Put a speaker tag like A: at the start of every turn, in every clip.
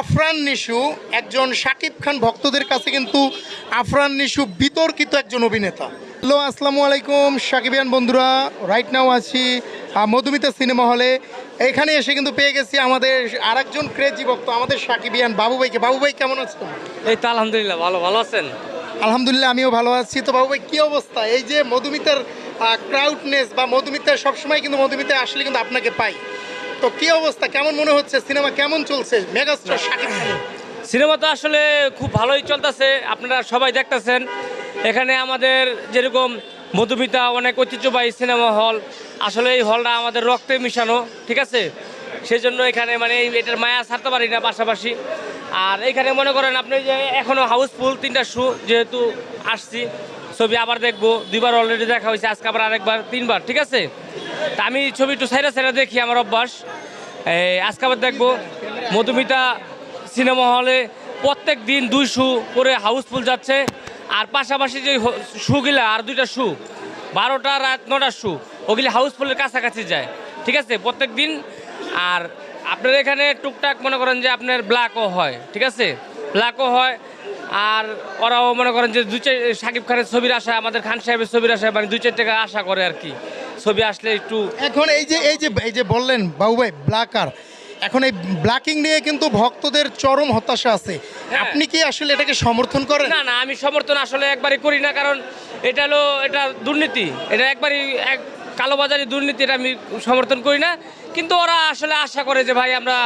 A: আফরান নিশু একজন শাকিব খান ভক্তদের কাছে কিন্তু আফরান নিশু বিতর্কিত একজন অভিনেতা। হ্যালো আসসালামু আলাইকুম সাকিবিয়ান বন্ধুরা। রাইট নাও আছি মধুমিতা সিনেমা হলে। এখানে এসে কিন্তু পেয়ে গেছি আমাদের আরেকজন ক্রেজি ভক্ত আমাদের সাকিবিয়ান বাবু ভাইকে। বাবু ভাই কেমন আছেন
B: এই তো আলহামদুলিল্লাহ ভালো ভালো আছেন?
A: আলহামদুলিল্লাহ আমিও ভালো আছি। তো বাবু ভাই কী অবস্থা? এই যে মধুমিতার ক্রাউডনেস বা মধুমিতার সবসময় কিন্তু মধুমিতায় আসলে কিন্তু আপনাকে পাই। তো কী অবস্থা? কেমন মনে হচ্ছে? সিনেমা কেমন চলছে? মেগাস্টার শাকিব
B: সিনেমা তো আসলে খুব ভালোই চলতেছে আপনারা সবাই দেখতেছেন। এখানে আমাদের যেরকম মধুমিতা অনেক ঐতিহ্যবাহী সিনেমা হল আসলে এই হলটা আমাদের রক্তে মিশানো ঠিক আছে? সেই জন্য এখানে মানে এটার মায়া ছাড়তে পারি না পাশাপাশি। আর এখানে মনে করেন আপনি যে এখনও হাউসফুল তিনটা শু যেহেতু আসছি ছবি আবার দেখব দুইবার অলরেডি দেখা হয়েছে আজকে আবার আরেকবার তিনবার ঠিক আছে? তা আমি ছবি একটু সাইরা সাইরা দেখি আমার অভ্যাস। আজকে আবার দেখব, মধুমিতা সিনেমা হলে প্রত্যেক দিন দুই শু করে হাউসফুল যাচ্ছে, আর পাশাপাশি যে শুগুলা আর দুইটা শু, বারোটা রাত নটার শু, ওগুলি হাউসফুলের কাছাকাছি যায়, ঠিক আছে? প্রত্যেক দিন, আর আপনার এখানে টুকটাক মনে করেন যে আপনার ব্ল্যাকও হয়, ঠিক আছে? ব্ল্যাকও হয়, আর ওরাও মনে করেন যে দুই চার সাকিব খানের ছবির আশায়, আমাদের খান সাহেবের ছবির আশায় মানে দুই চার টাকা আশা করে আর কি। ছবি আসলে একটু
A: এখন এই যে এই যে এই যে বললেন বাবু ভাই ব্ল্যাকার এখন এই ব্ল্যাকিং নিয়ে কিন্তু ভক্তদের চরম হতাশা আছে।
B: হ্যাঁ।
A: আপনি কি আসলে এটাকে সমর্থন করেন?
B: না না আমি সমর্থন আসলে একবারই করি না কারণ এটা হলো এটা দুর্নীতি। এটা একবারই এক কালোবাজারি দুর্নীতি এটা আমি সমর্থন করি না। কিন্তু ওরা আসলে আশা করে যে ভাই আমরা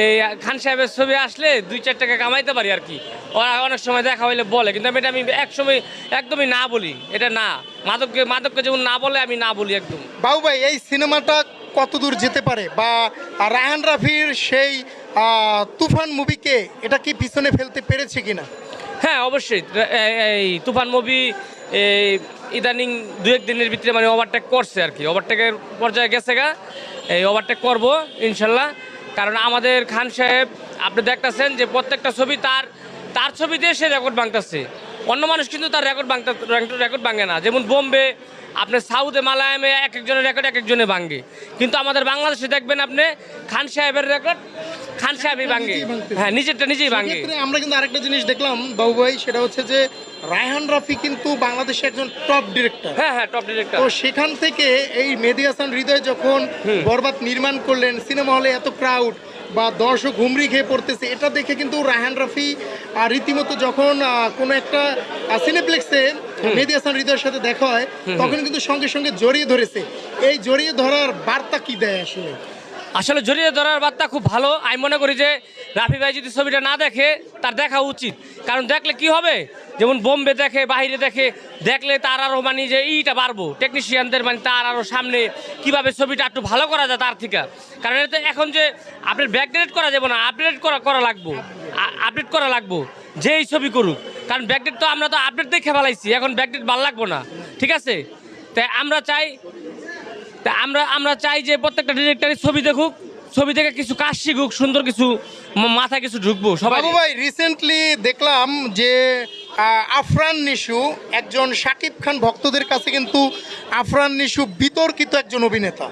B: এই খান সাহেবের ছবি আসলে দুই চার টাকা কামাইতে পারি আর কি। ওরা অনেক সময় দেখা হইলে বলে। কিন্তু আমি এটা আমি এক সময় একদমই না বলি। এটা না। মাদককে মাদককে যেমন না বলে আমি না বলি একদম।
A: বাবু ভাই এই সিনেমাটা কত দূর যেতে পারে? বা রায়হান রাফির সেই তুফান মুভিকে এটা কি পিছনে ফেলতে পেরেছে কিনা?
B: হ্যাঁ অবশ্যই। এই তুফান মুভি এই ইদানিং দু এক দিনের ভিতরে মানে ওভারটেক করছে আর কি। ওভারটেকের পর্যায়ে গেছে গা। এই ওভারটেক করব, ইনশাল্লাহ। কারণ আমাদের খান সাহেব, আপনি দেখতেছেন যে প্রত্যেকটা ছবি তার তার ছবি দিয়ে সে রেকর্ড ভাঙতেছে। অন্য মানুষ কিন্তু তার রেকর্ড ভাঙতে রেকর্ড ভাঙে না। যেমন বোম্বে আপনার সাউথে মালায়ামে এক একজনের রেকর্ড এক একজনে ভাঙে। কিন্তু আমাদের বাংলাদেশে দেখবেন আপনি, খান সাহেবের রেকর্ড খান সাহেবই হ্যাঁ নিজেরটা নিজেই
A: আমরা কিন্তু আরেকটা জিনিস দেখলাম বাবু ভাই সেটা হচ্ছে যে রায়হান রাফি কিন্তু বাংলাদেশের একজন টপ ডিরেক্টর
B: হ্যাঁ হ্যাঁ টপ ডিরেক্টর
A: তো সেখান থেকে এই মেহেদি হাসান হৃদয় যখন বরবাদ নির্মাণ করলেন সিনেমা হলে এত ক্রাউড বা দর্শক খেয়ে পড়তেছে এটা দেখে কিন্তু রায়হান রাফি আর রীতিমতো যখন কোনো একটা সিনেপ্লেক্সে মেহেদি হাসান হৃদয়ের সাথে দেখা হয় তখন কিন্তু সঙ্গে সঙ্গে জড়িয়ে ধরেছে। এই জড়িয়ে ধরার বার্তা কি দেয় আসলে?
B: আসলে জড়িয়ে ধরার বার্তা খুব ভালো। আমি মনে করি যে রাফি ভাই যদি ছবিটা না দেখে, তার দেখা উচিত। কারণ দেখলে কি হবে? যেমন বোম্বে দেখে বাইরে দেখে, দেখলে তার আরও মানে যে ইটা বাড়বো। টেকনিশিয়ানদের মানে তার আরও সামনে কীভাবে ছবিটা একটু ভালো করা যায় তার থেকে। কারণ এটা এখন যে আপনার ব্যাকডেট করা যাবে না আপডেট করা করা লাগবো। আপডেট করা লাগবো, যেই ছবি করুক। কারণ ব্যাকডেট তো আমরা তো আপডেট দেখে ফেলাইছি, এখন ব্যাকডেট ভালো লাগবো না। ঠিক আছে? তাই আমরা চাই তা আমরা আমরা চাই যে প্রত্যেকটা ডিরেক্টরের ছবি দেখুক ছবি থেকে কিছু কাজ শিখুক সুন্দর কিছু ম- মাথায় কিছু ঢুকবো সবাই।
A: ভাই রিসেন্টলি দেখলাম যে আফরান নিশু একজন শাকিব খান ভক্তদের কাছে কিন্তু আফরান নিশু বিতর্কিত একজন অভিনেতা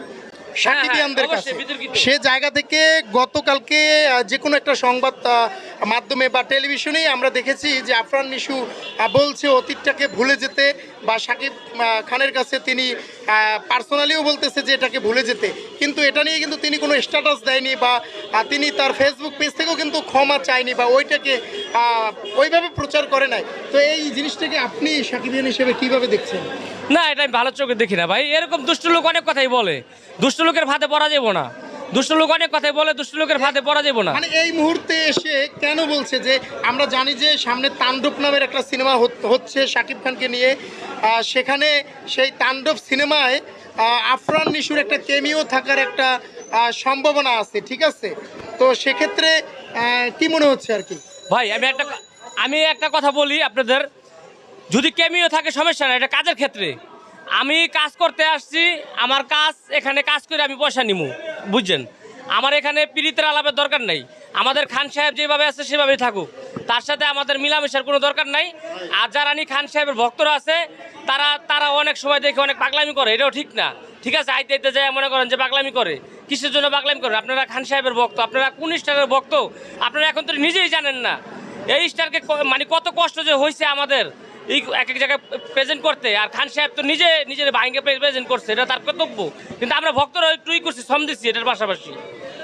A: সাকিবিয়ানদের
B: হ্যাঁ,
A: কাছে। সে জায়গা থেকে গতকালকে যে কোনো একটা সংবাদ মাধ্যমে বা টেলিভিশনেই আমরা দেখেছি যে আফরান নিশু বলছে অতীতটাকে ভুলে যেতে বা সাকিব খানের কাছে তিনি পার্সোনালিও বলতেছে যে এটাকে ভুলে যেতে। কিন্তু এটা নিয়ে কিন্তু তিনি কোনো স্ট্যাটাস দেয়নি বা তিনি তার ফেসবুক পেজ থেকেও কিন্তু ক্ষমা চায়নি বা ওইটাকে ওইভাবে প্রচার করে নাই। তো এই জিনিসটাকে আপনি সাকিবিয়ান হিসেবে কীভাবে দেখছেন?
B: না, এটা আমি ভালো চোখে দেখি না ভাই। এরকম দুষ্ট লোক অনেক কথাই বলে। দুষ্ট লোকের ভাতে পড়া যাব না। দুষ্ট লোক অনেক কথাই বলে দুষ্ট লোকের ভাতে পড়া যাব না।
A: মানে এই মুহূর্তে এসে কেন বলছে যে আমরা জানি যে সামনে তাণ্ডব নামের একটা সিনেমা হচ্ছে শাকিব খানকে নিয়ে। সেখানে সেই তাণ্ডব সিনেমায় আফরান নিশুর একটা কেমিও থাকার একটা সম্ভাবনা আছে ঠিক আছে? তো সেক্ষেত্রে কি মনে হচ্ছে আর কি?
B: ভাই আমি একটা আমি একটা কথা বলি আপনাদের। যদি কেমিও থাকে সমস্যা না এটা কাজের ক্ষেত্রে। আমি কাজ করতে আসছি আমার কাজ এখানে কাজ করে আমি পয়সা নিমু। বুঝছেন? আমার এখানে পীড়িতের আলাপের দরকার নাই। আমাদের খান সাহেব যেভাবে আছে সেভাবেই থাকুক। তার সাথে আমাদের মিলামেশার কোনো দরকার নাই। আর যারা খান সাহেবের ভক্তরা আছে, তারা তারা অনেক সময় দেখে অনেক পাগলামি করে। এটাও ঠিক না। ঠিক আছে, আইতে আইতে যায় মনে করেন যে পাগলামি করে। কিসের জন্য পাগলামি করে? আপনারা খান সাহেবের ভক্ত, আপনারা কোন স্টারের ভক্ত? আপনারা এখন তো নিজেই জানেন না। এই স্টারকে মানে কত কষ্ট যে হয়েছে আমাদের। এক এক জায়গায় প্রেজেন্ট করতে। আর খান সাহেব তো নিজে নিজের ভাইকে প্রেজেন্ট করছে এটা তার কর্তব্য। কিন্তু আমরা ভক্তরা একটুই করছি শ্রম দিচ্ছি এটার পাশাপাশি।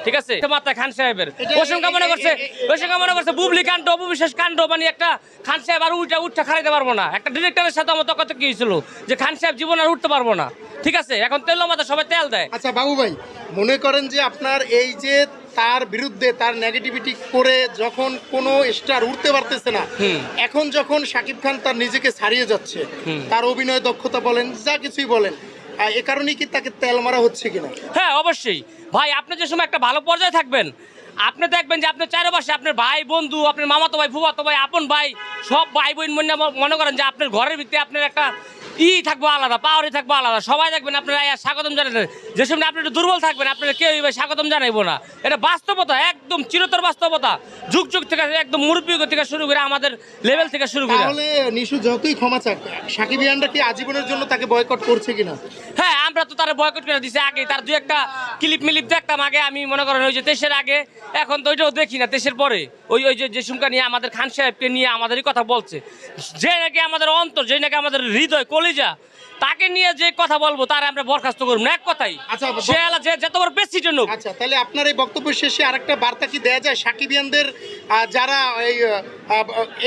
B: ঠিক আছে? মাত্রা খান সাহেবের। ওসম কামনা করছে
A: এ-
B: কামনা করছে বুবলি কাণ্ড অপবিশ্বাস কাণ্ড মানে একটা খান সাহেব আর উল্টা উঠতে খারাইতে পারব না। একটা ডিরেক্টরের সাথে আমার তখন কি হয়েছিল যে খান সাহেব জীবন আর উঠতে পারব না। ঠিক আছে? এখন তেল মাথা সবাই তেল দেয়।
A: আচ্ছা বাবু ভাই মনে করেন যে আপনার এই যে তার বিরুদ্ধে তার নেগেটিভিটি করে যখন কোনো স্টার উঠতে পারতেছে না এখন যখন শাকিব খান তার নিজেকে ছাড়িয়ে যাচ্ছে তার অভিনয় দক্ষতা বলেন যা কিছুই বলেন এ কারণেই কি তাকে তেল মারা হচ্ছে কিনা?
B: হ্যাঁ অবশ্যই। ভাই আপনি যে সময় একটা ভালো পর্যায়ে থাকবেন আপনি দেখবেন যে আপনার চারপাশে আপনার ভাই বন্ধু আপনার মামাতো ভাই ফুফাতো ভাই আপন ভাই সব ভাই বোন মনে মনে করেন যে আপনার ঘরের ভিতরে আপনার একটা ই থাকব আলাদা পাওয়ারই থাকব আলাদা। সবাই দেখবেন আপনারা স্বাগতম জানাবেন যে সময় আপনি একটু দুর্বল থাকবেন আপনারা কেউ এবার স্বাগতম জানাইবো না। এটা বাস্তবতা একদম চিরতর বাস্তবতা। যুগ যুগ থেকে একদম মুরব্বী থেকে শুরু করে আমাদের লেভেল থেকে শুরু করে।
A: তাহলে নিশু যতই ক্ষমা চাক সাকিব ইয়ানরা কি আজীবনের জন্য তাকে বয়কট করছে কিনা?
B: হ্যাঁ আমরা তো তারা বয়কট করে দিছি আগে তার দু একটা ক্লিপ মিলিপ দেখতাম আগে আমি মনে করেন ওই যে দেশের আগে। এখন তো ওইটাও দেখি না দেশের পরে। ওই ওই যে যে সুমকা নিয়ে আমাদের খান সাহেবকে নিয়ে আমাদেরই কথা বলছে। যে নাকি আমাদের অন্তর যে নাকি আমাদের হৃদয় কলিজা তাকে নিয়ে যে কথা বলব তার আমরা বরখাস্ত করব না এক কথাই।
A: আচ্ছা,
B: সে এলা যে যত বড়
A: আচ্ছা তাহলে আপনার এই বক্তব্য শেষে আরেকটা বার্তা কি দেয়া যায়? সাকিবিয়ানদের যারা এই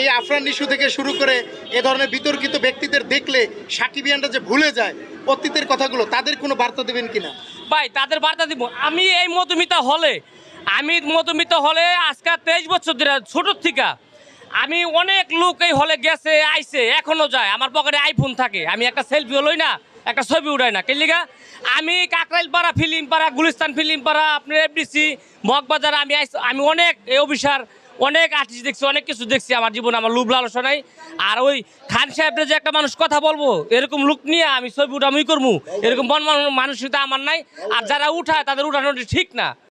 A: এই আফরান ইস্যু থেকে শুরু করে এ ধরনের বিতর্কিত ব্যক্তিদের দেখলে সাকিবিয়ানরা যে ভুলে যায় অতীতের কথাগুলো তাদের কোনো বার্তা দেবেন কিনা?
B: ভাই, তাদের বার্তা দিব। আমি এই মধুমিতা হলে, আমি মধুমিতা হলে আজকে তেইশ বছর ধরে ছোটোর থেকে আমি অনেক লোক এই হলে গেছে, আইছে, এখনও যায়। আমার পকেটে আইফোন থাকে। আমি একটা সেলফি হলোই না, একটা ছবি উঠাই না। কেলিগা আমি কাকরাইল পাড়া ফিল্ম পাড়া গুলিস্তান ফিল্ম পাড়া আপনার এফডিসি, মগবাজার, আমি আমি অনেক এই অফিসার অনেক আর্টিস্ট দেখছি, অনেক কিছু দেখছি আমার জীবনে, আমার লুভ লালসা নাই। আর ওই খান সাহেবরে যে একটা মানুষ কথা বলব, এরকম লুক নিয়ে আমি ছবি উঠামি করব এরকম বন মানসিকতা আমার নাই। আর যারা উঠায়, তাদের উঠানোটি ঠিক না।